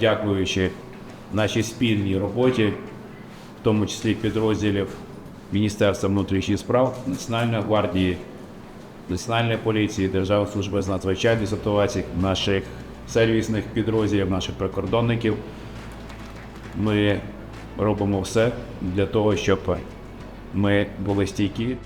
Дякуючи нашій спільній роботі, в тому числі підрозділів Міністерства внутрішніх справ, Національної гвардії, Національної поліції, Державної служби з надзвичайних ситуацій, наших сервісних підрозділів, наших прикордонників. Ми робимо все для того, щоб ми були стійкі.